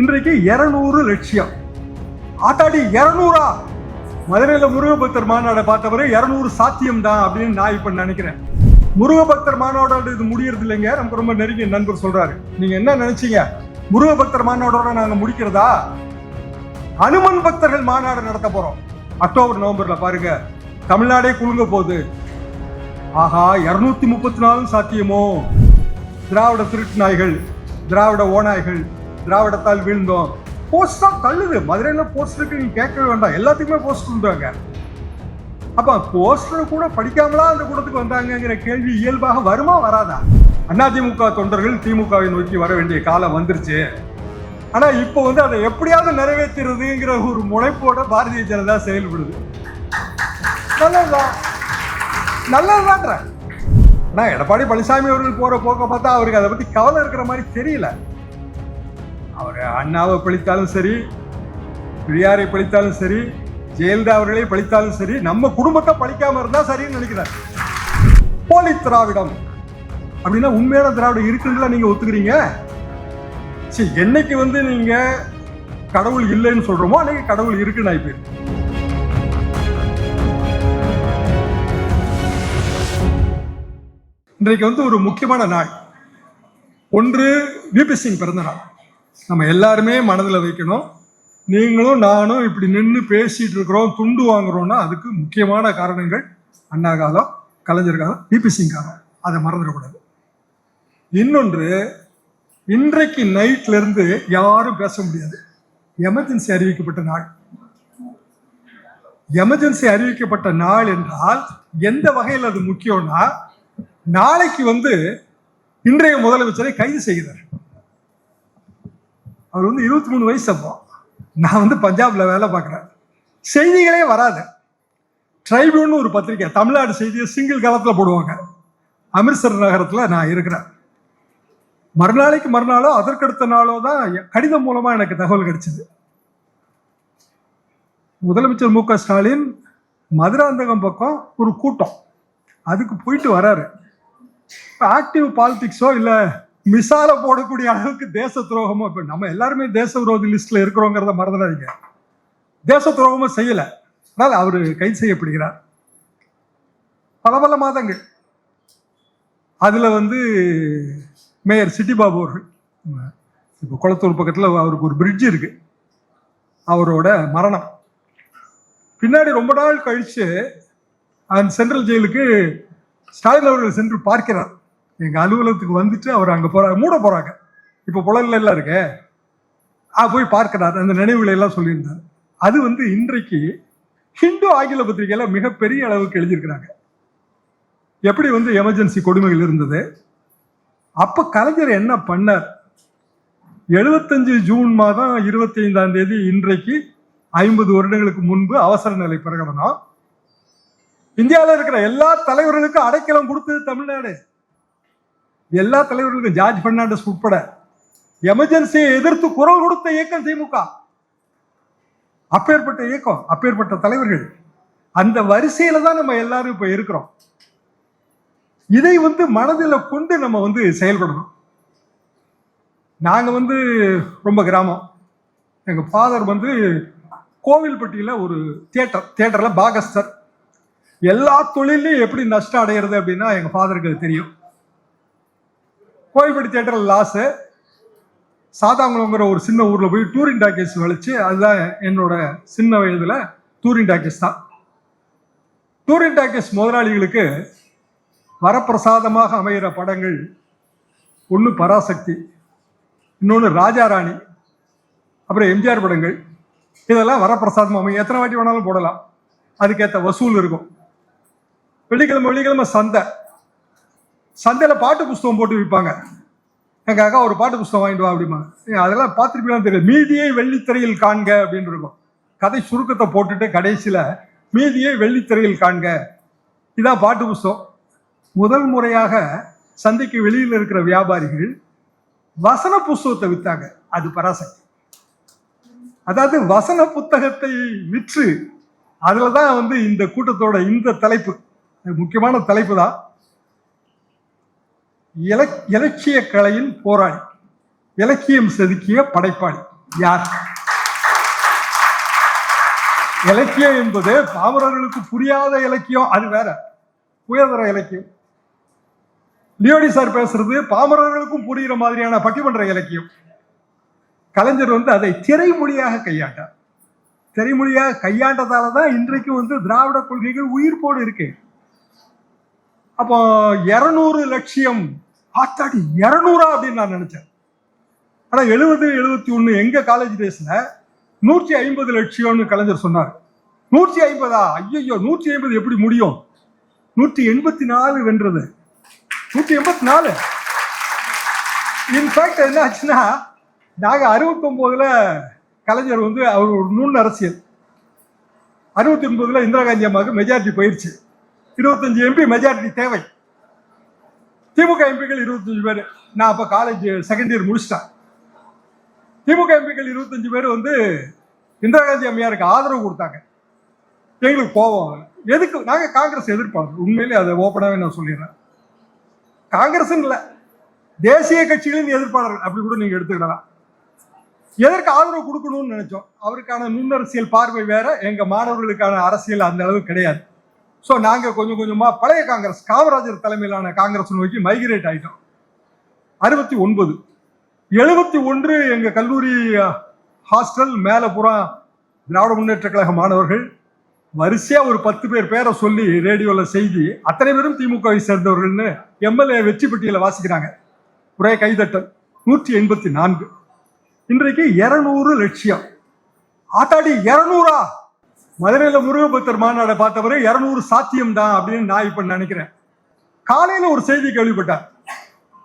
இன்றைக்கு இருநூறு லட்சியம். ஆத்தாடி இருநூறா? மதுரையில் முருகபக்தர் மாநாடை பார்த்தவரை இருநூறு சாத்தியம் தான் அப்படின்னு நான் இப்போ நினைக்கிறேன். முருகபக்தர் மாநாடோட இது முடியறது இல்லைங்க. நமக்கு ரொம்ப நெருங்கிய நண்பர் சொல்றாரு. நீங்க என்ன நினைச்சீங்க? முருகபக்தர் மாநாடோட நாங்க முடிக்கிறதா? அனுமன் பக்தர்கள் மாநாடு நடத்த போறோம். அக்டோபர் நவம்பர்ல பாருங்க. தமிழ்நாடே குலுங்க போகுது. ஆஹா இருநூத்தி முப்பத்தி நாலும் சாத்தியமோ? திராவிட திருட்டு நாய்கள் திராவிட ஓநாய்கள் திராவிடத்தால் வீழ்ந்தோம். போஸ்ட் தான் தள்ளுது. மதுரையில போஸ்டருக்கு நீங்க கேட்கவே வேண்டாம். எல்லாத்துக்குமே போஸ்ட் இருந்தாங்க அப்ப போஸ்டர் கூட படிக்காமலா அந்த கூட்டத்துக்கு வந்தாங்கங்கிற கேள்வி இயல்பாக வருமா வராதா? அதிமுக தொண்டர்கள் திமுகவை நோக்கி வர வேண்டிய காலம் வந்துருச்சு. ஆனா இப்போ வந்து அதை எப்படியாவது நிறைவேற்றுறதுங்கிற ஒரு முனைப்போட பாரதிய ஜனதா செயல்படுது. நல்லதுதான் நல்லதுதான்ற ஆனா எடப்பாடி பழனிசாமி அவர்கள் போற போக்க பார்த்தா அவருக்கு அதை பத்தி கவலை இருக்கிற மாதிரி தெரியல. அவர் அண்ணாவை பழித்தாலும் சரி பெரியாரை பழித்தாலும் சரி ஜெயலலிதா அவர்களை பழித்தாலும் சரி நம்ம குடும்பத்தை பழிக்காம இருந்தா சரின்னு நினைக்கிறார். போலி திராவிடம். அப்படின்னா உண்மையான திராவிடம் இருக்குங்களா நீங்க ஒத்துக்கிறீங்க? சரி என்னைக்கு வந்து நீங்க கடவுள் இல்லைன்னு சொல்றோமோ அன்னைக்கு கடவுள் இருக்குன்னு ஆயிப்போயிரு. இன்றைக்கு வந்து ஒரு முக்கியமான நாள். ஒன்று விபி சிங் பிறந்த நாள். நம்ம எல்லாருமே மனதில் வைக்கணும். நீங்களும் நானும் இப்படி நின்று பேசிட்டு இருக்கிறோம் துண்டு வாங்குறோம்னா அதுக்கு முக்கியமான காரணங்கள் அண்ணா காலம் கலைஞர் காலம் பிபிசிங் காலம் அதை மறந்துடக்கூடாது. இன்னொன்று இன்றைக்கு நைட்ல இருந்து யாரும் பேச முடியாது. எமர்ஜென்சி அறிவிக்கப்பட்ட நாள். எமர்ஜென்சி அறிவிக்கப்பட்ட நாள் என்றால் எந்த வகையில் அது முக்கியம்னா நாளைக்கு வந்து இன்றைய முதலமைச்சரை கைது செய்கிறார். அவர் வந்து இருபத்தி மூணு வயசு அப்போ. நான் வந்து பஞ்சாப்ல வேலை பார்க்குறேன். செய்திகளே வராது. ட்ரைபியூன் ஒரு பத்திரிக்கை தமிழ்நாடு செய்தியை சிங்கிள் காலத்தில் போடுவாங்க. அமிர்தசர் நகரத்தில் நான் இருக்கிறேன். மறுநாளைக்கு மறுநாளோ அதற்கடுத்த நாளோ தான் கடிதம் மூலமாக எனக்கு தகவல் கிடைச்சது. முதலமைச்சர் மு க ஸ்டாலின் மதுராந்தகம் பக்கம் ஒரு கூட்டம். அதுக்கு போயிட்டு வராரு. ஆக்டிவ் பாலிடிக்ஸோ இல்லை மிசால போடக்கூடிய அளவுக்கு தேச துரோகமோ இப்போ நம்ம எல்லாருமே தேச விரோதி லிஸ்ட்ல இருக்கிறோங்கிறத மறந்துடாதீங்க. தேச துரோகமும் செய்யல. ஆனால் அவர் கைது செய்யப்படுகிறார். பல பல மாதங்கள். அதுல வந்து மேயர் சிட்டி பாபு அவர்கள் இப்போ குளத்தூர் பக்கத்தில் அவருக்கு ஒரு பிரிட்ஜ் இருக்கு. அவரோட மரணம். பின்னாடி ரொம்ப நாள் கழிச்சு அந்த சென்ட்ரல் ஜெயிலுக்கு ஸ்டாலின் அவர்கள் சென்று பார்க்கிறார். எங்க அலுவலகத்துக்கு வந்துட்டு அவர் அங்க போறாங்க மூட போறாங்க. இப்ப புலல்ல எல்லாம் இருக்க. ஆ போய் பார்க்கிறார். அந்த நினைவுகளை எல்லாம் சொல்லியிருந்தார். அது வந்து இன்றைக்கு ஹிந்து ஆங்கில பத்திரிகையில மிகப்பெரிய அளவுக்கு எழுதியிருக்கிறாங்க. எப்படி வந்து எமர்ஜென்சி கொடுமைகள் இருந்தது? அப்ப கலைஞர் என்ன பண்ணார்? எழுபத்தஞ்சு ஜூன் மாதம் இருபத்தி ஐந்தாம் தேதி இன்றைக்கு ஐம்பது வருடங்களுக்கு முன்பு அவசர நிலை பிரகடனம். இந்தியாவில் இருக்கிற எல்லா தலைவர்களுக்கும் அடைக்கலம் கொடுத்தது தமிழ்நாடு. எல்லா தலைவர்களுக்கும் ஜார்ஜ் பெர்னாண்டஸ் உட்பட எமர்ஜென்சியை எதிர்த்து குரல் கொடுத்த இயக்கம் திமுக. அப்பேற்பட்ட இயக்கம் அப்பேற்பட்ட தலைவர்கள். அந்த வரிசையில தான் நம்ம எல்லாரும் இப்ப இருக்கிறோம். இதை வந்து மனதில் கொண்டு நம்ம வந்து செயல்படணும். நாங்கள் வந்து ரொம்ப கிராமம். எங்கள் ஃபாதர் வந்து கோவில்பட்டியில் ஒரு தியேட்டர் தியேட்டரில் பாகஸ்தர். எல்லா தொழிலையும் எப்படி நஷ்டம் அடையிறது அப்படின்னா எங்கள் ஃபாதருக்கு தெரியும். கோவில்பட்டி தேட்டரில் லாஸு சாதாங்குளங்கிற ஒரு சின்ன ஊரில் போய் டூரிங் டாக்கேஸ் வலிச்சு அதுதான் என்னோட சின்ன வயதில் டூரிங் டாக்கீஸ் தான். டூரிங் டாக்கீஸ் முதலாளிகளுக்கு வரப்பிரசாதமாக அமைகிற படங்கள். ஒன்று பராசக்தி இன்னொன்று ராஜாராணி அப்புறம் எம்ஜிஆர் படங்கள். இதெல்லாம் வரப்பிரசாதம் அமையும். எத்தனை வாட்டி வேணாலும் போடலாம். அதுக்கேற்ற வசூல் இருக்கும். வெள்ளிக்கிழமை வெள்ளிக்கிழமை சந்தை. சந்தையில் பாட்டு புஸ்தகம் போட்டு விற்பாங்க எங்கள் அக்கா ஒரு பாட்டு புஸ்தகம் வாங்கிட்டு வா அப்படிமா அதெல்லாம் பார்த்துருப்பீங்களான்னு தெரியும் மீதியை வெள்ளித்திரையில் காண்க அப்படின்னு இருக்கும். கதை சுருக்கத்தை போட்டுட்டு கடைசியில் மீதியை வெள்ளித்திரையில் காண்க. இதான் பாட்டு புஸ்தகம். முதல் முறையாக சந்தைக்கு வெளியில் இருக்கிற வியாபாரிகள் வசன புஸ்தகத்தை விற்றாங்க அது பராசக்தி. அதாவது வசன புத்தகத்தை விற்று அதில் தான் வந்து இந்த கூட்டத்தோட இந்த தலைப்பு முக்கியமான தலைப்பு தான் இலக்கிய கலையின் போராளி இலக்கியம் செதுக்கிய படைப்பாளி யார்? இலக்கியம் என்பது பாமரர்களுக்கு புரியாத இலக்கியம் அது வேற. உயர்தர இலக்கியம். லியோடி சார் பேசுறது பாமரர்களுக்கும் புரிகிற மாதிரியான பட்டிமன்ற இலக்கியம். கலைஞர் வந்து அதை திரைமொழியாக கையாண்டார். திரைமொழியாக கையாண்டதால தான் இன்றைக்கு வந்து திராவிட கொள்கைகள் உயிர்ப்போடு இருக்கு. அப்போ இரநூறு லட்சியம். ஆத்தாடி இரநூறா அப்படின்னு நான் நினைச்சேன். ஆனால் எழுபது எழுபத்தி ஒன்று எங்கள் காலேஜ் டேஸில் நூற்றி ஐம்பது லட்சியம்னு கலைஞர் சொன்னார். நூற்றி ஐம்பதா? ஐயோ நூற்றி ஐம்பது எப்படி முடியும்? நூற்றி எண்பத்தி நாலு வென்றது. நூற்றி எண்பத்தி நாலு. இன்ஃபேக்ட் என்ன ஆச்சுன்னா நாங்கள் அறுபத்தொம்போதில் கலைஞர் வந்து அவர் ஒரு நூல் அரசியல். அறுபத்தி ஒன்பதுல இந்திரா காந்தி அம்மாவுக்கு மெஜாரிட்டி போயிடுச்சு இருபத்தஞ்சு எம்பி மெஜாரிட்டி தேவை. திமுக எம்பிக்கள் இருபத்தஞ்சு பேர். நான் அப்போ காலேஜ் செகண்ட் இயர் முடிச்சிட்டேன். திமுக எம்பிக்கள் இருபத்தஞ்சு பேர் வந்து இந்திரா காந்தி அம்மையாருக்கு ஆதரவு கொடுத்தாங்க. எங்களுக்கு கோபம். எதுக்கு? நாங்கள் காங்கிரஸ் எதிர்ப்பாளர். உண்மையிலே அதை ஓப்பனாகவே நான் சொல்லிடுறேன். காங்கிரஸ் இல்லை. தேசிய கட்சிகளின் எதிர்ப்பாளர்கள். அப்படி கூட நீங்கள் எடுத்துக்கிடலாம். எதற்கு ஆதரவு கொடுக்கணும்னு நினைச்சோம்? அவருக்கான நுண்ணரசியல் பார்வை வேற. எங்க மாணவர்களுக்கான அரசியல் அந்த அளவு கிடையாது. ஸோ நாங்கள் கொஞ்சம் கொஞ்சமாக பழைய காங்கிரஸ் காமராஜர் தலைமையிலான காங்கிரஸ் நோக்கி மைக்ரேட் ஆகிட்டோம் அறுபத்தி ஒன்பது. எழுபத்தி ஒன்று எங்கள் கல்லூரி ஹாஸ்டல் மேலே புறா திராவிட முன்னேற்ற கழக மாணவர்கள் வரிசையாக ஒரு பத்து பேர் பேரை சொல்லி ரேடியோவில் செய்தி அத்தனை பேரும் திமுகவை சேர்ந்தவர்கள்னு எம்எல்ஏ வெற்றி பெட்டியில் வாசிக்கிறாங்க. ஒரே கைதட்டல். நூற்றி எண்பத்தி நான்கு. இன்றைக்கு இரநூறு லட்சியம். ஆத்தாடி இரநூறா? மதுரையில முருகபக்தர் மாநாடை பார்த்தவரை இருநூறு சாத்தியம் தான் அப்படின்னு நான் இப்ப நினைக்கிறேன். காலையில் ஒரு செய்தி கேள்விப்பட்டேன்.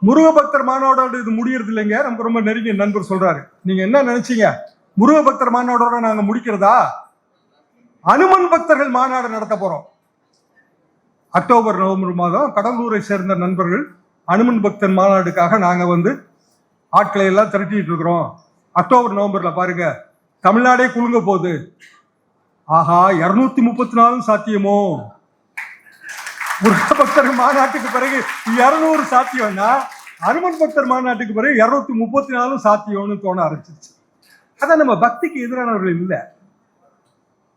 முருகபக்தர் மாநாடோட இது முடியறது இல்லைங்க. நமக்கு ரொம்ப நெருங்கிய நண்பர் சொல்றாரு. நீங்க என்ன நினைச்சீங்க? முருகபக்தர் மாநாடோட நாங்க முடிக்கிறதா? அனுமன் பக்தர்கள் மாநாடு நடத்த போறோம். அக்டோபர் நவம்பர் மாதம் கடலூரை சேர்ந்த நண்பர்கள் அனுமன் பக்தன் மாநாடுக்காக நாங்க வந்து ஆட்களை எல்லாம் திரட்டிட்டு இருக்கிறோம். அக்டோபர் நவம்பர்ல பாருங்க. தமிழ்நாடே குலுங்க போகுது. ஆஹா இருநூத்தி முப்பத்தி நாலும் சாத்தியமோ? முருக பக்தர் மாநாட்டுக்கு பிறகு இருநூறு சாத்தியம்னா அனுமன் பக்தர் மாநாட்டுக்கு பிறகு இருநூத்தி முப்பத்தி நாலும் சாத்தியம்னு தோண ஆரம்பிச்சிருச்சு. அதான் நம்ம பக்திக்கு எதிரானவர்கள் இல்லை.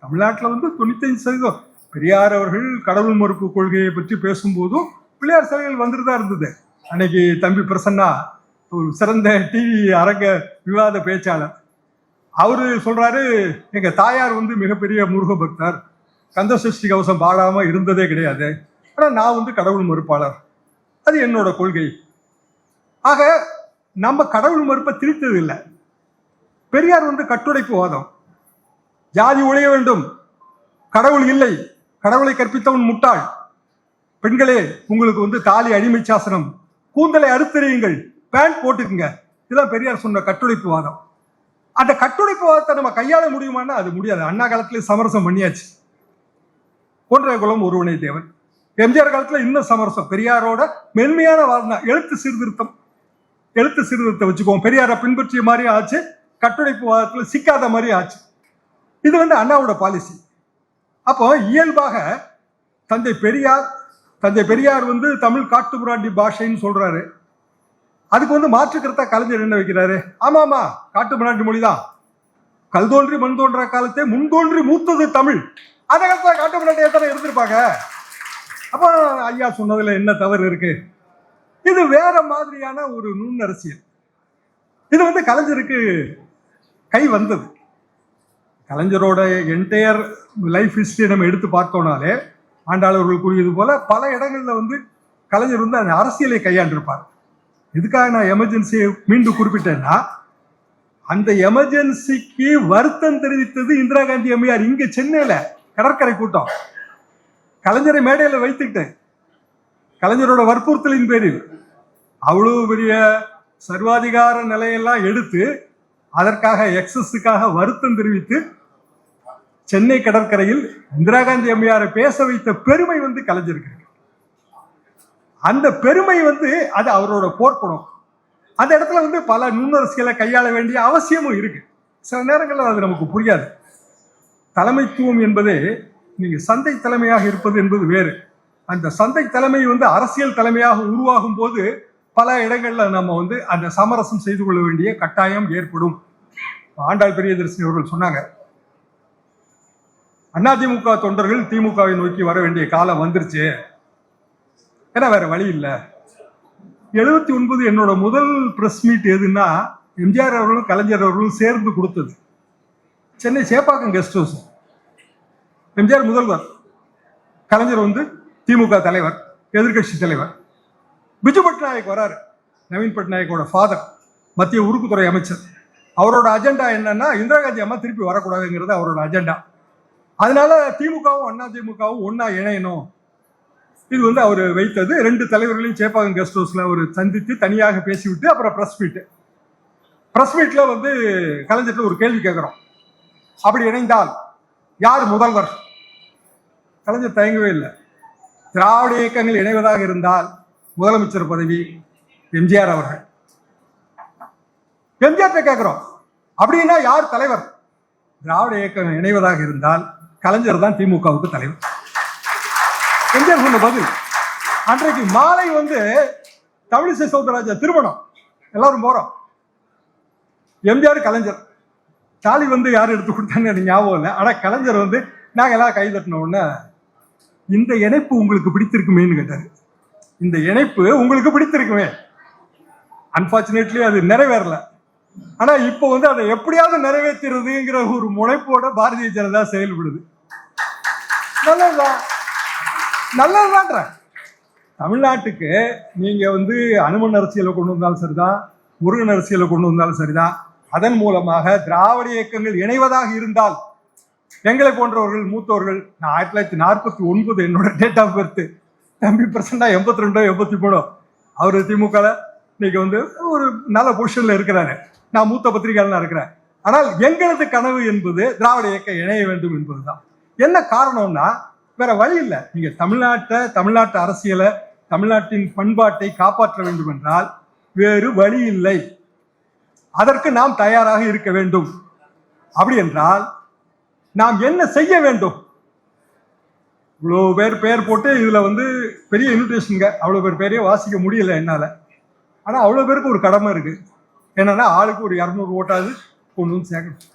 தமிழ்நாட்டில் வந்து தொண்ணூத்தஞ்சு சதவீதம் பெரியார் அவர்கள் கடவுள் மறுப்பு கொள்கையை பற்றி பேசும்போதும் பிள்ளையார் சிலைகள் வந்துட்டு தான் இருந்தது. அன்னைக்கு தம்பி பிரசன்னா ஒரு சிறந்த டிவி அரங்க விவாத பேச்சாளர். அவரு சொல்றாரு எங்க தாயார் வந்து மிகப்பெரிய முருக பக்தர். கந்த சஷ்டி கவசம் பாடாம இருந்ததே கிடையாது. ஆனா நான் வந்து கடவுள் மறுப்பாளர். அது என்னோட கொள்கை. ஆக நம்ம கடவுள் மறுப்பை திரித்தது இல்லை. பெரியார் வந்து கட்டுடைப்பு வாதம். ஜாதி ஒழிய வேண்டும். கடவுள் இல்லை. கடவுளை கற்பித்தவன் முட்டாள். பெண்களே உங்களுக்கு வந்து தாலி அடிமை சாசனம் கூந்தலை அறுத்தறியுங்கள். பேண்ட் போட்டுக்குங்க. இதெல்லாம் பெரியார் சொன்ன கட்டுடைப்பு வாதம். அந்த கட்டுடைப்பு வாதத்தை நம்ம கையாள முடியுமான்னா அது முடியாது. அண்ணா காலத்துல சமரசம் பண்ணியாச்சு. ஒன்றைய குலம் ஒருவனை தேவன். எம்ஜிஆர் காலத்துல இன்னும் சமரசம். பெரியாரோட மென்மையான வாதம் எழுத்து சீர்திருத்தம். எழுத்து சீர்திருத்தம் வச்சுக்குவோம். பெரியாரை பின்பற்றிய மாதிரி ஆச்சு. கட்டுடைப்பு வாதத்துல சிக்காத மாதிரி ஆச்சு. இது வந்து அண்ணாவோட பாலிசி அப்போ இயல்பாக தந்தை பெரியார் தந்தை பெரியார் வந்து தமிழ் காட்டுப்புராண்டி பாஷைன்னு சொல்றாரு. அதுக்கு வந்து மாற்றுக்கிறதா கலைஞர் என்ன வைக்கிறாரு? ஆமா ஆமா காட்டுப்புராண்டி மொழிதான். கல் தோன்றி மண் தோன்ற காலத்தே முன் தோன்றி மூத்தது தமிழ். அந்த காலத்துல காட்டுப்புராண்டி எத்தனை இருந்திருப்பாங்க? அப்போ ஐயா சொன்னதுல என்ன தவறு இருக்கு? இது வேற மாதிரியான ஒரு நுண்ணரசியல். இது வந்து கலைஞருக்கு கை வந்தது. கலைஞரோட என்டையர் லைஃப் ஹிஸ்டரி நம்ம எடுத்து பார்த்தோம்னாலே ஆண்டாளர்கள் கூறியது போல பல இடங்கள்ல வந்து கலைஞர் வந்து அந்த அரசியலை கையாண்டிருப்பார். எதுக்காக நான் எமர்ஜென்சியை மீண்டும் குறிப்பிட்டேன்னா அந்த எமர்ஜென்சிக்கு வருத்தம் தெரிவித்தது இந்திரா காந்தி அம்மையார். இங்க சென்னையில கடற்கரை கூட்டம். கலைஞரை மேடையில வைத்துக்கிட்டு கலைஞரோட வற்புறுத்தலின் பேரில். அவ்வளவு பெரிய சர்வாதிகார நிலையெல்லாம் எடுத்து அதற்காக எக்ஸஸுக்காக வருத்தம் தெரிவித்து சென்னை கடற்கரையில் இந்திரா காந்தி அம்மையாரை பேச வைத்த பெருமை வந்து கலைஞருக்கு. அந்த பெருமை வந்து அது அவரோட போர்க்குணம். அந்த இடத்துல வந்து பல நுண்ணரசியலை கையாள வேண்டிய அவசியமும் இருக்கு. சில நேரங்களில் அது நமக்கு புரியாது. தலைமைத்துவம் என்பதே நீங்க சந்தை தலைமையாக இருப்பது என்பது வேறு. அந்த சந்தை தலைமை வந்து அரசியல் தலைமையாக உருவாகும் போது பல இடங்கள்ல நம்ம வந்து அந்த சமரசம் செய்து கொள்ள வேண்டிய கட்டாயம் ஏற்படும். ஆண்டாள் பெரியதர்சினி அவர்கள் சொன்னாங்க. அதிமுக தொண்டர்கள் திமுகவை நோக்கி வர வேண்டிய காலம் வந்துருச்சு. ஏன்னா வேற வழி இல்லை. எழுபத்தி ஒன்பது என்னோட முதல் ப்ரெஸ் மீட் எதுன்னா எம்ஜிஆர் அவர்களும் கலைஞர் அவர்களும் சேர்ந்து கொடுத்தது. சென்னை சேப்பாக்கம் கெஸ்ட் ஹவுஸ் எம்ஜிஆர் முதல்வர் கலைஞர் வந்து திமுக தலைவர் எதிர்க்கட்சி தலைவர். பிஜு பட்நாயக் வராரு நவீன் பட்நாயக்கோட ஃபாதர் மத்திய உருக்குத்துறை அமைச்சர். அவரோட அஜெண்டா என்னன்னா இந்திரா காந்தி அம்மா திருப்பி வரக்கூடாதுங்கிறது அவரோட அஜெண்டா அதனால திமுகவும் அண்ணா திமுகவும் ஒன்னா இணையணும். இது வந்து அவர் வைத்தது. ரெண்டு தலைவர்களையும் சேப்பாக்கம் கெஸ்ட் ஹவுஸ்ல அவர் சந்தித்து தனியாக பேசிவிட்டு அப்புறம் ப்ரெஸ் மீட்டு ப்ரெஸ் மீட்டில் வந்து கலைஞர்கிட்ட ஒரு கேள்வி கேட்குறோம். அப்படி இணைந்தால் யார் முதல்வர்? கலைஞர் தயங்கவே இல்லை. திராவிட இயக்கங்கள் இணைவதாக இருந்தால் முதலமைச்சர் பதவி எம்ஜிஆர் அவர்கள். எம்ஜிஆர் கேட்குறோம். அப்படின்னா யார் தலைவர்? திராவிட இயக்கம் இணைவதாக இருந்தால் கலைஞர் தான் திமுகவுக்கு தலைவர். எம்ஜிஆர் சொன்ன பதில். அன்றைக்கு மாலை வந்து தமிழிசை சௌந்தரராஜா திருமணம். எல்லாரும் போறோம். எம்ஜிஆர் கலைஞர். தாலி வந்து யார் எடுத்து கொடுத்தாங்க எனக்கு ஞாபகம் இல்லை. ஆனா கலைஞர் வந்து நாங்க எல்லாம் கை தட்டின உடனே இந்த இணைப்பு உங்களுக்கு பிடித்திருக்குமேன்னு கேட்டாரு. இந்த இணைப்பு உங்களுக்கு பிடித்திருக்குமே. அன்பார்ச்சுனேட்லி அது நிறைவேறல. ஆனா இப்போ வந்து அதை எப்படியாவது நிறைவேற்றுறதுங்கிற ஒரு முனைப்போட பாரதிய ஜனதா செயல்படுது. நல்லதுதான். நல்லதுதான்ற தமிழ்நாட்டுக்கு நீங்க வந்து அனுமன் அரசியலை கொண்டு வந்தாலும் சரிதான் முருகன் அரசியலை கொண்டு வந்தாலும் சரிதான். அதன் மூலமாக திராவிட இயக்கங்கள் இணைவதாக இருந்தால் எங்களை போன்றவர்கள் மூத்தவர்கள் நான் ஆயிரத்தி தொள்ளாயிரத்தி நாற்பத்தி ஒன்பது என்னோட டேட் ஆஃப் பர்த் தம்பி பிரசண்டா எண்பத்தி ரெண்டோ எண்பத்தி மூணோ. அவர் திமுகவில் இன்னைக்கு வந்து ஒரு நல்ல பொசிஷன்ல இருக்கிறாரு. நான் மூத்த பத்திரிகையாளனா இருக்கிறேன். ஆனால் எங்களது கனவு என்பது திராவிட இயக்கம் இணைய வேண்டும் என்பதுதான். என்ன காரணம்னா வேற வழி இல்லை. நீங்க தமிழ்நாட்டை தமிழ்நாட்டு அரசியலை தமிழ்நாட்டின் பண்பாட்டை காப்பாற்ற வேண்டும் என்றால் வேறு வழி இல்லை. அதற்கு நாம் தயாராக இருக்க வேண்டும். அப்படி என்றால் நாம் என்ன செய்ய வேண்டும்? இவ்வளோ பேர் பெயர் போட்டு இதுல வந்து பெரிய இன்விடேஷனுங்க அவ்வளோ பேர் பேரையே வாசிக்க முடியல என்னால. ஆனா அவ்வளோ பேருக்கு ஒரு கடமை இருக்கு. என்னன்னா ஆளுக்கு ஒரு இரநூறு ஓட்டாவது கொண்டு வந்து சேர்க்கணும்.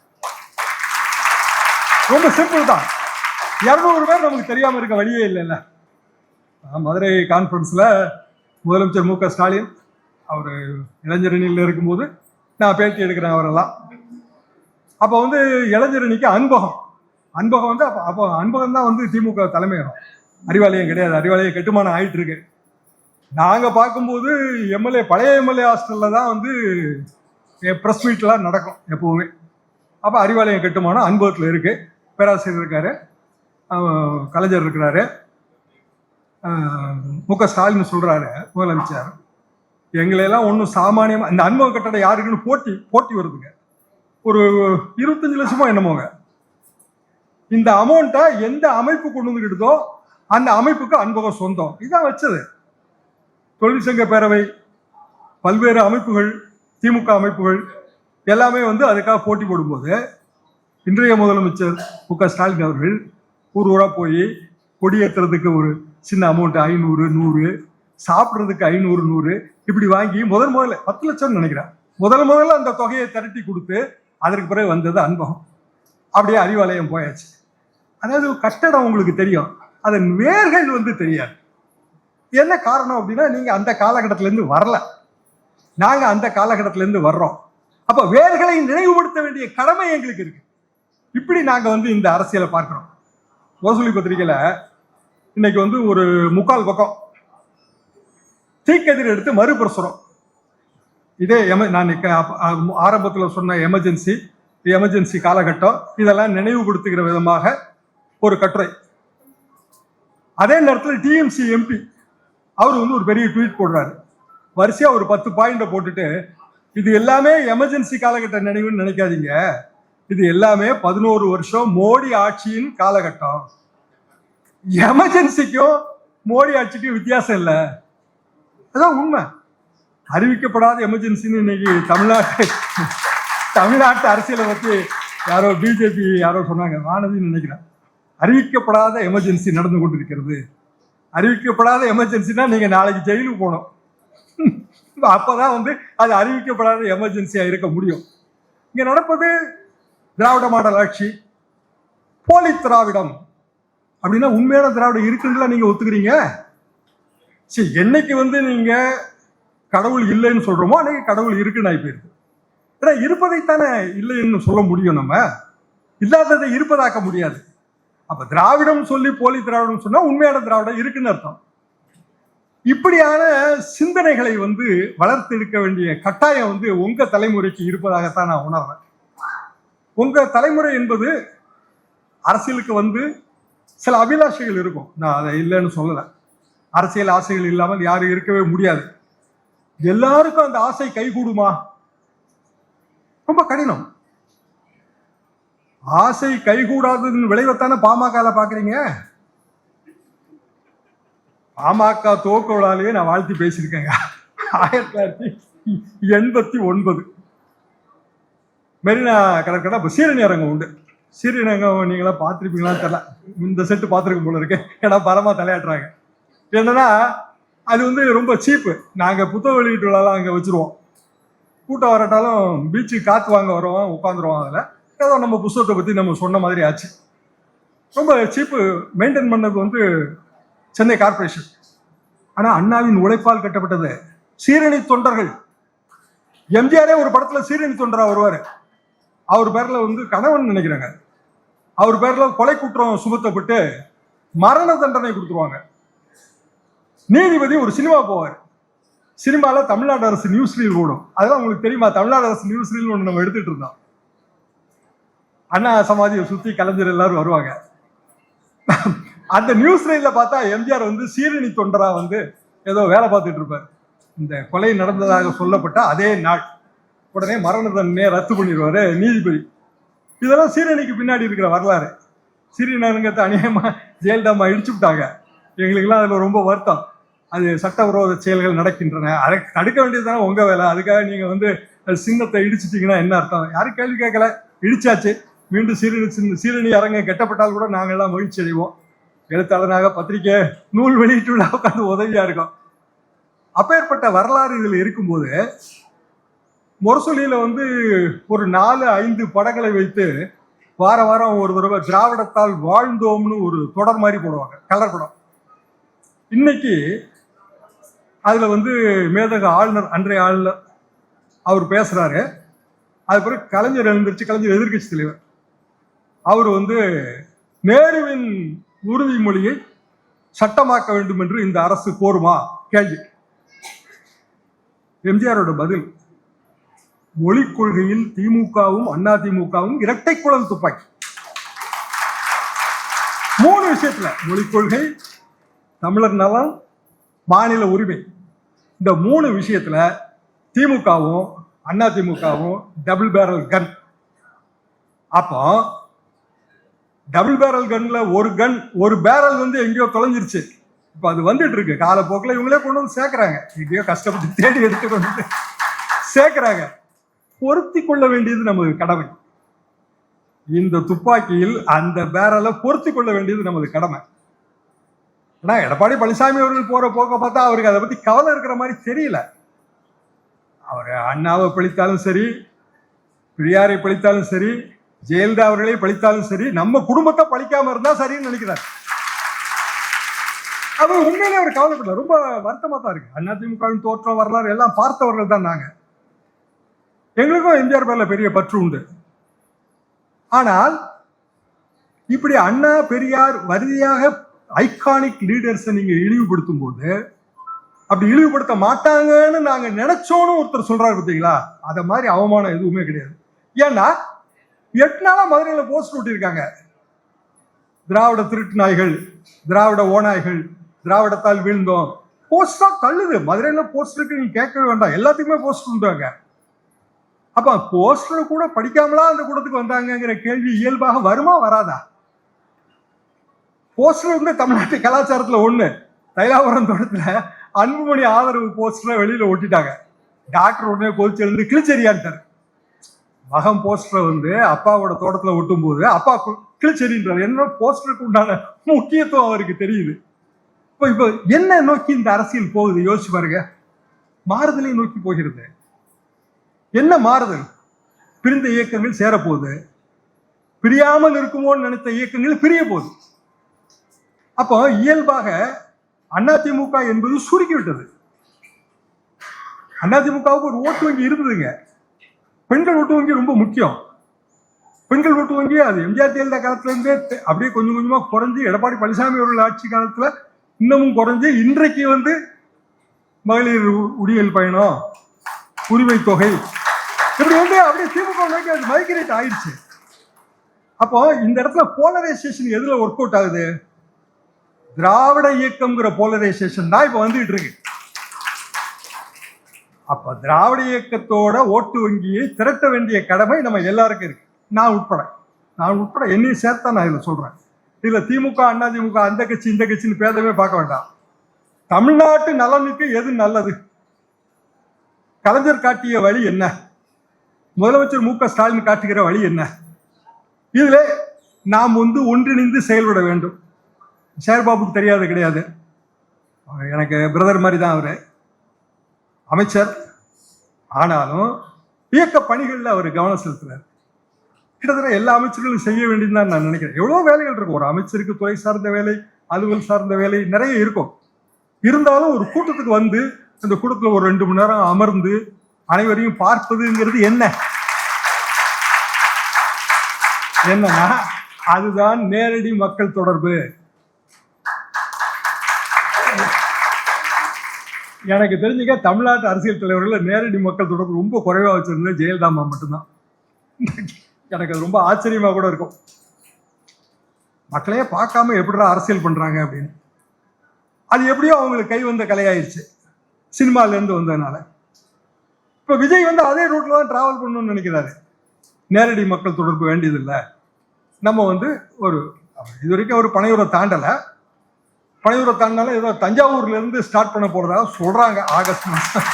ரொம்ப சிம்பிள் தான். இரநூறு பேர் நமக்கு தெரியாம இருக்க வழியே இல்லைல்ல. மதுரை கான்ஃபரன்ஸில் முதலமைச்சர் மு க ஸ்டாலின் அவர் இளைஞரணியில் இருக்கும்போது நான் பேட்டி எடுக்கிறேன் அவரெல்லாம். அப்போ வந்து இளைஞரணிக்கு அன்பகம். அன்பகம் வந்து அப்போ அப்போ அன்பகம் தான் வந்து திமுக தலைமையகம் அறிவாலயம் கிடையாது. அறிவாலயம் கட்டுமானம் ஆயிட்டு இருக்கு நாங்கள் பார்க்கும்போது எம்எல்ஏ பழைய எம்எல்ஏ ஹாஸ்டலில் தான் வந்து ப்ரெஸ் மீட்லாம் நடக்கும் எப்பவுமே. அப்போ அறிவாலயம் கட்டுமானம் அன்பகத்தில் இருக்கு. பேராசிரியர் இருக்காரு. கலைஞர் இருக்கிறாரு. மு க ஸ்டாலின் சொல்றாரு முதலமைச்சர். எங்களையெல்லாம் ஒன்றும் சாமானியமாக இந்த அன்பக கட்டடம் யாருக்குன்னு போட்டி போட்டி வருதுங்க. ஒரு இருபத்தஞ்சு லட்சமோ என்னமோங்க இந்த அமௌண்ட்டை எந்த அமைப்பு கொண்டு வந்துக்கிட்டதோ அந்த அமைப்புக்கு அன்பகம் சொந்தம். இதான் வச்சது. தொழிற்சங்க பேரவை பல்வேறு அமைப்புகள் திமுக அமைப்புகள் எல்லாமே வந்து அதுக்காக போட்டி போடும்போது இன்றைய முதலமைச்சர் மு க ஸ்டாலின் அவர்கள் ஊர் ஊரா போய் கொடியேற்றுறதுக்கு ஒரு சின்ன அமௌண்ட் ஐநூறு நூறு சாப்பிட்றதுக்கு ஐநூறு நூறு இப்படி வாங்கி முதல் முதல்ல பத்து லட்சம்னு நினைக்கிறேன். முதல் முதல்ல அந்த தொகையை திரட்டி கொடுத்து அதற்கு பிறகு வந்தது அன்பகம். அப்படியே அறிவாலயம் போயாச்சு. அதாவது கட்டடம் உங்களுக்கு தெரியும். அதன் வேர்கள் வந்து தெரியாது. என்ன காரணம் அப்படின்னா நீங்க அந்த காலகட்டத்திலேருந்து வரல. நாங்க அந்த காலகட்டத்திலேருந்து வர்றோம். அப்ப வேர்களை நினைவுபடுத்த வேண்டிய கடமை எங்களுக்கு இருக்கு. இப்படி நாங்க வந்து இந்த அரசியலை பார்க்கிறோம். ஓசூலி பத்திரிகையில இன்னைக்கு வந்து ஒரு முக்கால் பக்கம் தீக்கதிர் எடுத்து மறுபிரசுரம். இதே எம நான் ஆரம்பத்தில் சொன்ன எமர்ஜென்சி எமர்ஜென்சி காலகட்டம் இதெல்லாம் நினைவுபடுத்துகிற விதமாக ஒரு கட்டுரை. அதே நேரத்தில் டிஎம்சி எம்பி அவர் வந்து ஒரு பெரிய ட்வீட் போடுறாரு. வரிசையாக ஒரு பத்து பாயிண்ட போட்டுட்டு இது எல்லாமே எமர்ஜென்சி காலகட்ட நினைவுன்னு நினைக்காதீங்க. இது எல்லாமே பதினோரு வருஷம் மோடி ஆட்சியின் காலகட்டம். எமர்ஜென்சிக்கும் மோடி ஆட்சிக்கும் வித்தியாசம் இல்லை. அதான் உண்மை. அறிவிக்கப்படாத எமர்ஜென்சின்னு இன்னைக்கு தமிழ்நாட்டு தமிழ்நாட்டு அரசியலை பத்தி யாரோ பிஜேபி யாரோ சொன்னாங்க. வானதின்னு நினைக்கிறேன். அறிவிக்கப்படாத எமர்ஜென்சி நடந்து கொண்டிருக்கிறது. அறிவிக்கப்படாத எமர்ஜென்சினா நீங்க நாளைக்கு ஜெயிலுக்கு போகணும். அப்பதான் வந்து அது அறிவிக்கப்படாத எமர்ஜென்சியா இருக்க முடியும். இங்க நடப்பது திராவிட மாடல் ஆட்சி போலி திராவிடம் அப்படின்னா உண்மையான திராவிடம் இருக்குங்களா நீங்க ஒத்துக்கிறீங்க? சரி என்னைக்கு வந்து நீங்க கடவுள் இல்லைன்னு சொல்றோமோ அன்னைக்கு கடவுள் இருக்குன்னு ஆகி போயிருக்கு. ஏன்னா இருப்பதைத்தானே இல்லைன்னு சொல்ல முடியும் நம்ம. இல்லாததை இருப்பதாக்க முடியாது. அப்ப திராவிடம் சொல்லி போலி திராவிடம் சொன்னா உண்மையான திராவிடம் இருக்குன்னு அர்த்தம். இப்படியான சிந்தனைகளை வந்து வளர்த்தெடுக்க வேண்டிய கட்டாயம் வந்து உங்க தலைமுறைக்கு இருப்பதாகத்தான் நான் உணர்றேன். உங்க தலைமுறை என்பது அரசியலுக்கு வந்து சில அபிலாஷைகள் இருக்கும். நான் அதை இல்லைன்னு சொல்லலை. அரசியல் ஆசைகள் இல்லாமல் யாரும் இருக்கவே முடியாது. எல்லாருக்கும் அந்த ஆசை கைகூடுமா? ரொம்ப கடினம். ஆசை கைகூடாததுன்னு விளைவைத்தானே பாமகல பாக்குறீங்க பாமக துவக்க நான் வாழ்த்தி பேசியிருக்கேங்க. ஆயிரத்தி தொள்ளாயிரத்தி எண்பத்தி ஒன்பது. மெரினா கடற்கரை இப்போ சீரணி அரங்கம் உண்டு. சீரணி நீங்களாம் பார்த்துருப்பீங்களான்னு தெரில இந்த செட்டு பார்த்துருக்கும் போல இருக்கு. ஏன்னா பலமா தலையாட்டுறாங்க. என்னன்னா அது வந்து ரொம்ப சீப்பு நாங்கள் புத்தக வெளியீட்டு விழாலாம் அங்கே வச்சிருவோம். கூட்டம் வரட்டாலும் பீச்சு காற்று வாங்க வரோம் உட்காந்துருவோம் அதில். ஏதோ நம்ம புஸ்தகத்தை பற்றி நம்ம சொன்ன மாதிரி ஆச்சு. ரொம்ப சீப்பு மெயின்டைன் பண்ணது வந்து சென்னை கார்ப்பரேஷன் ஆனால் அண்ணாவின் உழைப்பால் கட்டப்பட்டது. சீரணி தொண்டர்கள். எம்ஜிஆரே ஒரு படத்தில் சீரணி தொண்டராக வருவார். அவர் பேர்ல வந்து கணவன் நினைக்கிறாங்க. அவர் பேர்ல கொலை குற்றம் சுமத்தப்பட்டு மரண தண்டனை கொடுத்துருவாங்க. நீதிபதி ஒரு சினிமா போவார். சினிமால தமிழ்நாடு அரசு நியூஸ் ரீல் ஓடும் அதெல்லாம் உங்களுக்கு தெரியுமா? தமிழ்நாடு அரசு நியூஸ் ரீல் ஒன்று நம்ம எடுத்துட்டு இருந்தோம். அண்ணா சமாதியை சுற்றி கலைஞர் எல்லாரும் வருவாங்க. அந்த நியூஸ் ரீலில் பார்த்தா எம்ஜிஆர் வந்து சீரணி தொண்டரா வந்து ஏதோ வேலை பார்த்துட்டு இருப்பார். இந்த கொலை நடந்ததாக சொல்லப்பட்ட அதே நாள். உடனே மரண தண்டனையை ரத்து பண்ணிடுவாரு நீதிபதி. இதெல்லாம் சீரணிக்கு பின்னாடி இருக்கிற வரலாறு. சீரணிங்கத்தை அநியாயமா ஜெயலலிதாமா இடிச்சு விட்டாங்க எங்களுக்கெல்லாம் அதுல ரொம்ப வருத்தம். அது சட்டவிரோத செயல்கள் நடக்கின்றன. அதை தடுக்க வேண்டியதுதானே உங்க வேலை. அதுக்காக நீங்க வந்து சின்னத்தை இடிச்சிட்டீங்கன்னா என்ன அர்த்தம்? யாரும் கேள்வி கேட்கல. இடிச்சாச்சு. மீண்டும் சீரணி சின்ன- சீரணி அரங்க கெட்டப்பட்டால் கூட நாங்கள் எல்லாம் மகிழ்ச்சி அடைவோம். எழுத்தாளராக பத்திரிக்கை நூல் வெளியீட்டு விழா உட்காந்து உதவியா இருக்கும். அப்பேற்பட்ட வரலாறு இதில் இருக்கும்போது முரசொலியில் வந்து ஒரு நாலு ஐந்து படங்களை வைத்து வார வாரம் ஒரு தடவை திராவிடத்தால் வாழ்ந்தோம்னு ஒரு தொடர் மாதிரி போடுவாங்க. கலர் படம். இன்னைக்கு அதில் வந்து மேதக ஆளுநர் அன்றைய ஆளுநர் அவர் பேசுகிறாரு அது பிறகு கலைஞர் எழுந்திருச்சு கலைஞர் எதிர்க்கட்சி தலைவர். அவர் வந்து நேருவின் உறுதிமொழியை சட்டமாக்க வேண்டும் என்று இந்த அரசு கோருமா? கேள்வி. எம்ஜிஆரோட பதில். மொழி கொள்கையில் திமுகவும் அண்ணா திமுகவும் இரட்டை குழல் துப்பாக்கி. மூணு விஷயத்துல மொழிக் கொள்கை தமிழர் நலம் மாநில உரிமை. இந்த மூணு விஷயத்துல திமுகவும் அண்ணா திமுகவும் டபுள் பேரல் கன் அப்போ டபுள் பேரல் கன்ல ஒரு கன் ஒரு பேரல் வந்து எங்கேயோ தொலைஞ்சிருச்சு. இப்போ அது வந்துட்டு இருக்கு. காலப்போக்கில் இவங்களே கொண்டு வந்து சேர்க்கறாங்க. எங்கேயோ கஷ்டப்பட்டு தேடி எடுத்து கொண்டு வந்து சேர்க்கறாங்க. பொருத்தி கொள்ள வேண்டியது நமது கடமை. இந்த துப்பாக்கியில் அந்த பேரலை பொருத்தி கொள்ள வேண்டியது நமது கடமை. ஆனா எடப்பாடி பழனிசாமி அவர்கள் போற போக்க பார்த்தா அவருக்கு அதை பத்தி கவலை இருக்கிற மாதிரி தெரியல. அவர் அண்ணாவை பழித்தாலும் சரி பிரியாரை பழித்தாலும் சரி ஜெயலலிதா அவர்களே பழித்தாலும் சரி நம்ம குடும்பத்தை பழிக்காம இருந்தா சரின்னு நினைக்கிறார். அவர் உண்மையிலே அவர் கவலைப்படல. ரொம்ப வருத்தமா தான் இருக்கு. அதிமுகவின் தோற்றம் வரலாறு எல்லாம் பார்த்தவர்கள் தான் நாங்க. எங்களுக்கும் எம்ஜிஆர் பேரில் பெரிய பற்று உண்டு. ஆனால் இப்படி அண்ணா பெரியார் வரிதியாக ஐகானிக் லீடர்ஸை நீங்க இழிவுபடுத்தும் போது அப்படி இழிவுபடுத்த மாட்டாங்கன்னு நாங்க நினைச்சோன்னு ஒருத்தர் சொல்றாரு பார்த்தீங்களா? அத மாதிரி அவமானம் எதுவுமே கிடையாது. ஏன்னா எட்டு நாளா மதுரையில போஸ்ட் ஒட்டியிருக்காங்க. திராவிட திருட்டு நாய்கள் திராவிட ஓநாய்கள் திராவிடத்தால் வீழ்ந்தோம். போஸ்டா தள்ளுது. மதுரையில போஸ்டருக்கு நீங்க கேட்கவே வேண்டாம். எல்லாத்துக்குமே போஸ்ட் உண்டுவாங்க அப்ப போஸ்டர் கூட படிக்காமலா அந்த கூட்டத்துக்கு வந்தாங்கங்கிற கேள்வி இயல்பாக வருமா வராதா? போஸ்டர் வந்து தமிழ்நாட்டு கலாச்சாரத்துல ஒண்ணு. தைலாபுரம் தோட்டத்துல அன்புமணி ஆதரவு போஸ்டரை வெளியில ஒட்டிட்டாங்க. டாக்டர் உடனே கொதிச்சு எழுந்து கிழிச்செறியான்ட்டார் மகன் போஸ்டரை வந்து அப்பாவோட தோட்டத்துல ஒட்டும் போது அப்பா கிழிச்செறின்றார் என்ன போஸ்டருக்கு உண்டான முக்கியத்துவம் அவருக்கு தெரியுது. இப்போ இப்போ என்ன நோக்கி இந்த அரசியல் போகுது? யோசிச்சு பாருங்க. மாறுதலை நோக்கி போகிறது. என்ன மாறுதல்? பிரிந்த இயக்கங்கள் சேரப்போகுது. பிரியாமல் இருக்குமோன்னு நினைத்த இயக்கங்கள் பிரிய போகுது. அப்போ இயல்பாக அதிமுக என்பது சுருக்கி விட்டது. அதிமுகவுக்கு ஒரு ஓட்டு வங்கி இருந்ததுங்க. பெண்கள் ஓட்டு வங்கி ரொம்ப முக்கியம். பெண்கள் ஓட்டு வங்கி அது எம்ஜிஆர் ஜெயலலிதா காலத்துல இருந்தே அப்படியே கொஞ்சம் கொஞ்சமா குறைஞ்சு எடப்பாடி பழனிசாமி அவர்கள் ஆட்சி காலத்துல இன்னமும் குறைஞ்சு இன்றைக்கு வந்து மகளிர் உடியல் பயணம் உரிமை தொகை இப்படி வந்து அப்படியே திமுக நோக்கி அது மைக்ரேட் ஆயிடுச்சு. அப்போ இந்த இடத்துல போலரைசேஷன் எதுல ஒர்க் அவுட் ஆகுது? திராவிட இயக்கம்ங்கிற போலரைசேஷன் தான் இப்ப வந்துகிட்டு இருக்கு. அப்ப திராவிட இயக்கத்தோட ஓட்டு வங்கியை திரட்ட வேண்டிய கடமை நம்ம எல்லாருக்கும் இருக்கு. நான் உட்பட. நான் உட்பட என்னையும் சேர்த்தா நான் இதுல சொல்றேன். இதுல திமுக அண்ணா திமுக அந்த கட்சி இந்த கட்சின்னு பேதமே பார்க்க வேண்டாம். தமிழ்நாட்டு நலனுக்கு எது நல்லது? கலைஞர் காட்டிய வழி என்ன? முதலமைச்சர் மு க ஸ்டாலின் காட்டுகிற வழி என்ன? இதுல நாம் வந்து ஒன்றிணைந்து செயல்பட வேண்டும். சேர்பாபுக்கு தெரியாது கிடையாது. எனக்கு பிரதர் மாதிரி தான் அவரு. அமைச்சர். ஆனாலும் இயக்க பணிகளில் அவர் கவனம் செலுத்துறார். கிட்டத்தட்ட எல்லா அமைச்சர்களும் செய்ய வேண்டியதுதான் நான் நினைக்கிறேன். எவ்வளோ வேலைகள் இருக்கும். ஒரு அமைச்சருக்கு துறை சார்ந்த வேலை அலுவல் சார்ந்த வேலை நிறைய இருக்கும். இருந்தாலும் ஒரு கூட்டத்துக்கு வந்து அந்த கூட்டத்தில் ஒரு ரெண்டு மணி நேரம் அமர்ந்து அனைவரையும் பார்ப்பதுங்கிறது என்ன? என்னன்னா அதுதான் நேரடி மக்கள் தொடர்பு. எனக்கு தெரிஞ்சுக்க தமிழ்நாட்டு அரசியல் தலைவர்கள் நேரடி மக்கள் தொடர்பு ரொம்ப குறைவாக வச்சிருந்தது ஜெயலலிதாமா மட்டும்தான். எனக்கு அது ரொம்ப ஆச்சரியமாக கூட இருக்கும். மக்களையே பார்க்காம எப்படிடா அரசியல் பண்ணுறாங்க அப்படின்னு. அது எப்படியோ அவங்களுக்கு கை வந்த கலையாயிருச்சு. சினிமாலேருந்து வந்ததுனால. இப்ப விஜய் வந்து அதே ரூட்ல தான் டிராவல் பண்ணணும்னு நினைக்கிறாரு. நேரடி மக்கள் தொடர்பு வேண்டியதில்லை. நம்ம வந்து ஒரு இது வரைக்கும் ஒரு பனையூரை தாண்டலை. பனையூரை தாண்டினாலும் ஏதோ தஞ்சாவூர்ல இருந்து ஸ்டார்ட் பண்ண போறதாக சொல்றாங்க ஆகஸ்ட் மாதம்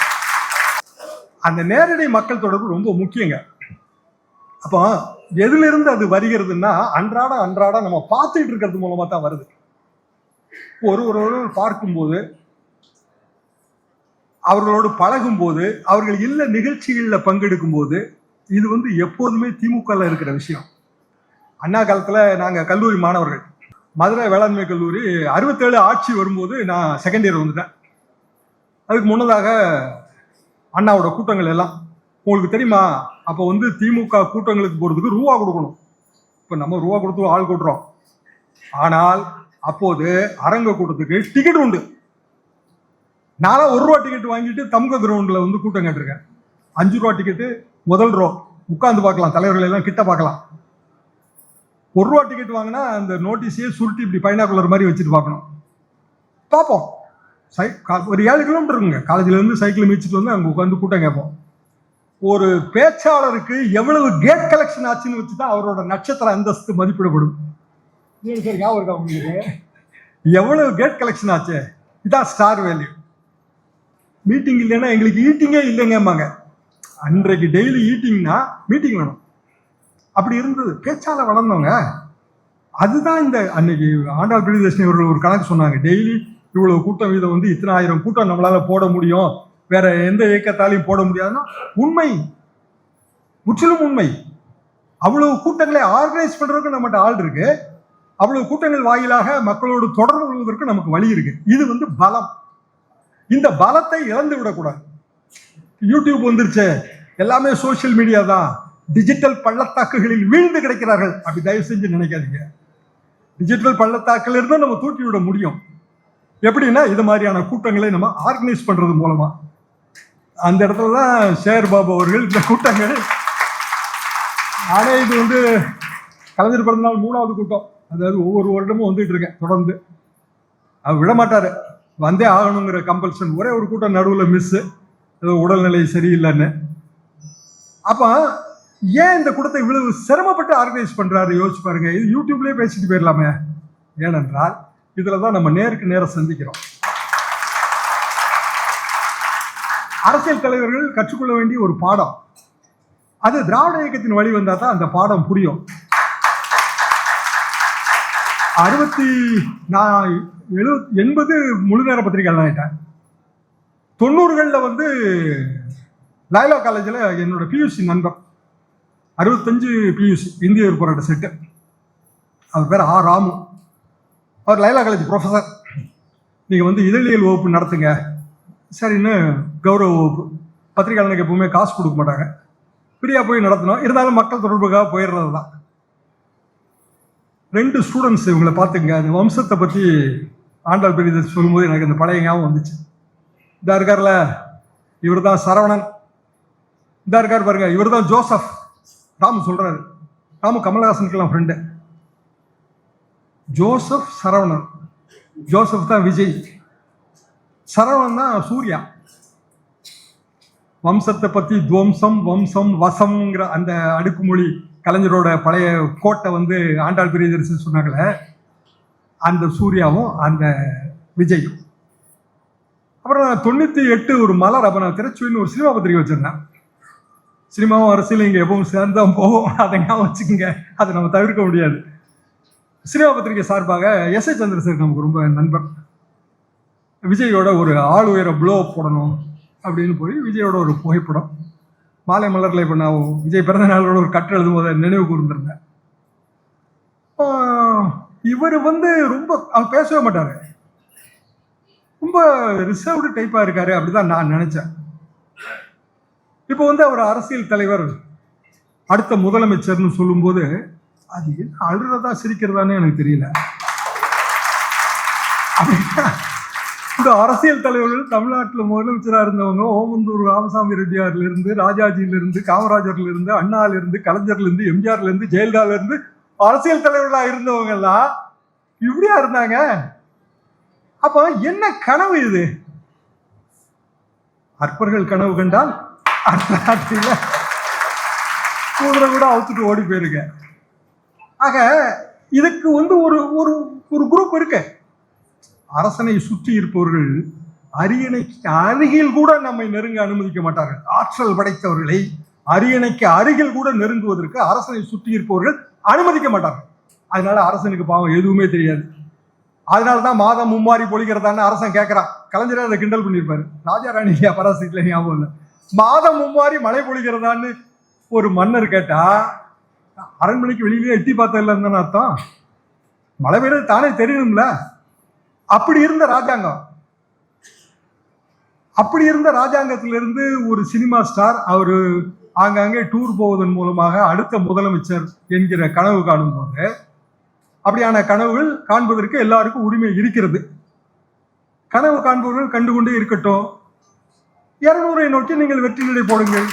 அந்த நேரடி மக்கள் தொடர்பு ரொம்ப முக்கியங்க. அப்போ எதிலிருந்து அது வருகிறதுன்னா அன்றாட அன்றாட நம்ம பார்த்துட்டு இருக்கிறது மூலமாக தான் வருது ஒரு ஒரு பார்க்கும்போது அவர்களோடு பழகும்போது அவர்கள் இல்ல நிகழ்ச்சிகளில் பங்கெடுக்கும் போது இது வந்து எப்போதுமே திமுகவில் இருக்கிற விஷயம். அண்ணா காலத்தில் நாங்கள் கல்லூரி மாணவர்கள். மதுரை வேளாண்மை கல்லூரி அறுபத்தேழு ஆட்சி வரும்போது நான் செகண்ட் இயர் வந்துட்டேன். அதுக்கு முன்னதாக அண்ணாவோட கூட்டங்கள் எல்லாம். உங்களுக்கு தெரியுமா? அப்போ வந்து திமுக கூட்டங்களுக்கு போகிறதுக்கு ரூபா கொடுக்கணும். இப்போ நம்ம ரூபா கொடுத்து ஆள் கூட்டுறோம். ஆனால் அப்போது அரங்க கூட்டத்துக்கு டிக்கெட் உண்டு. நான்லாம் ஒரு ரூபா டிக்கெட் வாங்கிட்டு தமுக கிரவுண்டில் வந்து கூட்டம் கேட்டிருக்கேன் அஞ்சு ரூபா டிக்கெட்டு முதல் ரோ உட்காந்து பார்க்கலாம். தலைவர்கள் எல்லாம் கிட்ட பார்க்கலாம். ஒரு ரூபா டிக்கெட் வாங்கினா அந்த நோட்டீஸையே சுருட்டி இப்படி பைனாக்குலர் மாதிரி வச்சுட்டு பார்க்கணும். பார்ப்போம். சை ஒரு ஏழு கிலோமீட்டர் இருக்குங்க. காலேஜ்ல இருந்து சைக்கிள் மிதிச்சுட்டு வந்து அங்கே உட்காந்து கூட்டம் கேட்போம். ஒரு பேச்சாளருக்கு எவ்வளவு கேட் கலெக்ஷன் ஆச்சுன்னு வச்சு தான் அவரோட நட்சத்திர அந்தஸ்து மதிப்பிடப்படும். இது சரி ஞாபகம் இருக்கா உங்களுக்கு? எவ்வளவு கேட் கலெக்ஷன் ஆச்சு? இதான் ஸ்டார் வேல்யூ மீட்டிங் இல்லைன்னா எங்களுக்கு ஈட்டிங்கே இல்லைங்கம்பாங்க. அன்றைக்கு டெய்லி ஈட்டிங்னா மீட்டிங் வேணும். அப்படி இருந்தது. பேச்சால வளர்ந்தவங்க. அதுதான் இந்த அன்னைக்கு ஆண்டாள் பிரியதர்ஷினி அவர்கள் ஒரு கணக்கு சொன்னாங்க. டெய்லி இவ்வளவு கூட்டம் வீதம் வந்து இத்தனை ஆயிரம் கூட்டம் நம்மளால போட முடியும். வேற எந்த இயக்கத்தாலையும் போட முடியாதுன்னா உண்மை. முற்றிலும் உண்மை. அவ்வளவு கூட்டங்களை ஆர்கனைஸ் பண்றதுக்கு நம்மகிட்ட ஆள் இருக்கு. அவ்வளவு கூட்டங்கள் வாயிலாக மக்களோடு தொடர்பு கொள்வதற்கு நமக்கு வழி இருக்கு. இது வந்து பலம். இந்த பலத்தை இழந்து விடக்கூடாது. யூடியூப் வந்துருச்சு. எல்லாமே சோஷியல் மீடியா தான். டிஜிட்டல் பள்ளத்தாக்குகளில் வீழ்ந்து கிடைக்கிறார்கள். அப்படி தயவு செஞ்சு நினைக்காதீங்க. டிஜிட்டல் பள்ளத்தாக்கில் இருந்து நம்ம தூக்கி விட முடியும். எப்படின்னா இது மாதிரியான கூட்டங்களை நம்ம ஆர்கனைஸ் பண்றது மூலமா. அந்த இடத்துல தான் சேர் பாபு அவர்கள் இந்த கூட்டங்கள் ஆனா இது வந்து கலைஞர் பிறந்தநாள் மூணாவது கூட்டம். அதாவது ஒவ்வொரு வருடமும் வந்துட்டு இருக்கேன். தொடர்ந்து. அவர் விட மாட்டாரு வந்தே ஆகணுங்கிற கம்பல்ஷன் ஒரே ஒரு கூட்டம் நடுவில் மிஸ்ஸு உடல்நிலை சரியில்லைன்னு. அப்போ ஏன் இந்த கூட்டத்தை இவ்வளவு சிரமப்பட்டு ஆர்கனைஸ் பண்ணுறாரு யோசிச்சு பாருங்க. இது யூடியூப்லேயே பேசிட்டு போயிடலாமே. ஏனென்றால் இதில் தான் நம்ம நேருக்கு நேரம் சந்திக்கிறோம். அரசியல் தலைவர்கள் கற்றுக்கொள்ள வேண்டிய ஒரு பாடம். அது திராவிட இயக்கத்தின் வழி வந்தால் தான் அந்த பாடம் புரியும். அறுபத்தி நான் எழு எண்பது முழு நேர பத்திரிகை ஆகிட்டேன் தொண்ணூறுகளில் வந்து லைலா காலேஜில் என்னோட பியூசி நண்பர். அறுபத்தஞ்சு பியூசி இந்திய போராட்ட செட்டு. அவர் பேர் ஆ ராமு. அவர் லைலா காலேஜ் ப்ரொஃபஸர் நீங்கள் வந்து இதழியல் வகுப்பு நடத்துங்க. சரின்னு கௌரவ வகுப்பு. பத்திரிகையாளனுக்கு எப்பவுமே காசு கொடுக்க மாட்டாங்க. ஃப்ரீயாக போய் நடத்தணும். இருந்தாலும் மக்கள் தொடர்புக்காக போயிடுறது தான் ரெண்டு ஸ்டூடெண்ட்ஸ் இவங்களை பார்த்துங்க. அந்த வம்சத்தை பற்றி ஆண்டாள் பெரிய சொல்லும்போது எனக்கு அந்த பழைய ஞாபகம் வந்துச்சு. இதா இருக்கார்ல? இவர் தான் சரவணன். இதா இருக்கார் பாருங்க இவர் தான் ஜோசப். ராமு சொல்றாரு. ராமு கமலஹாசனுக்கெல்லாம் ஃப்ரெண்டு ஜோசப் சரவணன். ஜோசப் தான் விஜய். சரவணன் தான் சூர்யா. வம்சத்தை பற்றி துவம்சம் வம்சம் வசம்ங்கிற அந்த அடுக்குமொழி கலைஞரோட பழைய கோட்டை வந்து ஆண்டாள் பிரியதரிசன் சொன்னாங்களே அந்த சூர்யாவும் அந்த விஜயும். அப்புறம் தொண்ணூற்றி எட்டு ஒரு மலர் அப்போ நான் திருச்சுவின்னு ஒரு சினிமா பத்திரிகை வச்சிருந்தேன். சினிமாவும் அரசியலும் இங்கே எப்பவும் சேர்ந்தான் போவோம் அதை ஞாபகம் வச்சுக்கோங்க. அதை நம்ம தவிர்க்க முடியாது. சினிமா பத்திரிகை சார்பாக எஸ் ஏ சந்திரசேகர் நமக்கு ரொம்ப நண்பர். விஜயோட ஒரு ஆள் உயர ப்ளோ போடணும் அப்படின்னு போய் விஜயோட ஒரு புகைப்படம். மாலை மலரில் இப்போ நான் விஜய் பிறந்த நாளோட ஒரு கட்டு எழுதும் போது நினைவு கூர்ந்திருந்தேன். இவர் வந்து ரொம்ப அவர் பேசவே மாட்டாரு. ரொம்ப ரிசர்வ்டு டைப்பாக இருக்காரு அப்படிதான் நான் நினைச்சேன். இப்போ வந்து அவர் அரசியல் தலைவர் அடுத்த முதலமைச்சர்னு சொல்லும்போது அது என்ன அழுறதா சிரிக்கிறதான்னு எனக்கு தெரியல. அப்படின்னா இந்த அரசியல் தலைவர்கள் தமிழ்நாட்டில் முதலமைச்சராக இருந்தவங்க ஓமந்தூர் ராமசாமி ரெட்டியார்ல இருந்து ராஜாஜியில இருந்து காமராஜர்ல இருந்து அண்ணால இருந்து கலைஞர்ல இருந்து எம்ஜிஆர்ல இருந்து ஜெயலலிதால இருந்து அரசியல் தலைவர்களா இருந்தவங்க எல்லாம் இப்படியா இருந்தாங்க? அப்ப என்ன கனவு இது? அற்பர்கள் கனவு கண்டால் அர்த்தராத்திரியில குதிரை கூட அவுத்துட்டு ஓடி போயிருங்க. ஆக இதுக்கு வந்து ஒரு ஒரு ஒரு குரூப் இருக்கு. அரசனை சுற்றி இருப்பவர்கள் அரியணைக்கு அருகில் கூட நம்மை நெருங்க அனுமதிக்க மாட்டார்கள். ஆற்றல் படைத்தவர்களை அரியணைக்கு அருகில் கூட நெருங்குவதற்கு அரசனை சுற்றி இருப்பவர்கள் அனுமதிக்க மாட்டார்கள். அதனால அரசனுக்கு பாவம் எதுவுமே தெரியாது. அதனால தான் மாதம் மும்மாரி பொழிகிறதான்னு அரசன் கேட்கறான். கலைஞரே அதை கிண்டல் பண்ணியிருப்பாரு. ராஜா ராணி இல்லையா பராசரிக்கல ஞாபகம் இல்லை? மாதம் மும்மாரி மழை பொழிகிறதான்னு ஒரு மன்னர் கேட்டா அரண்மனைக்கு வெளியிலேயே எட்டி பார்த்ததில்ல அர்த்தம்? மழை பெய்யறது தானே தெரியணும்ல அப்படி இருந்த ராஜாங்கம். அப்படி இருந்த ராஜாங்கத்திலிருந்து ஒரு சினிமா ஸ்டார் அவர் ஆங்காங்கே டூர் போவதன் மூலமாக அடுத்த முதலமைச்சர் என்கிற கனவு காணும்போது அப்படியான கனவுகள் காண்பதற்கு எல்லாருக்கும் உரிமை இருக்கிறது. கனவு காண்பவர்கள் கண்டுகொண்டே இருக்கட்டும். இருநூறை நோக்கி நீங்கள் வெற்றி நடை போடுங்கள்.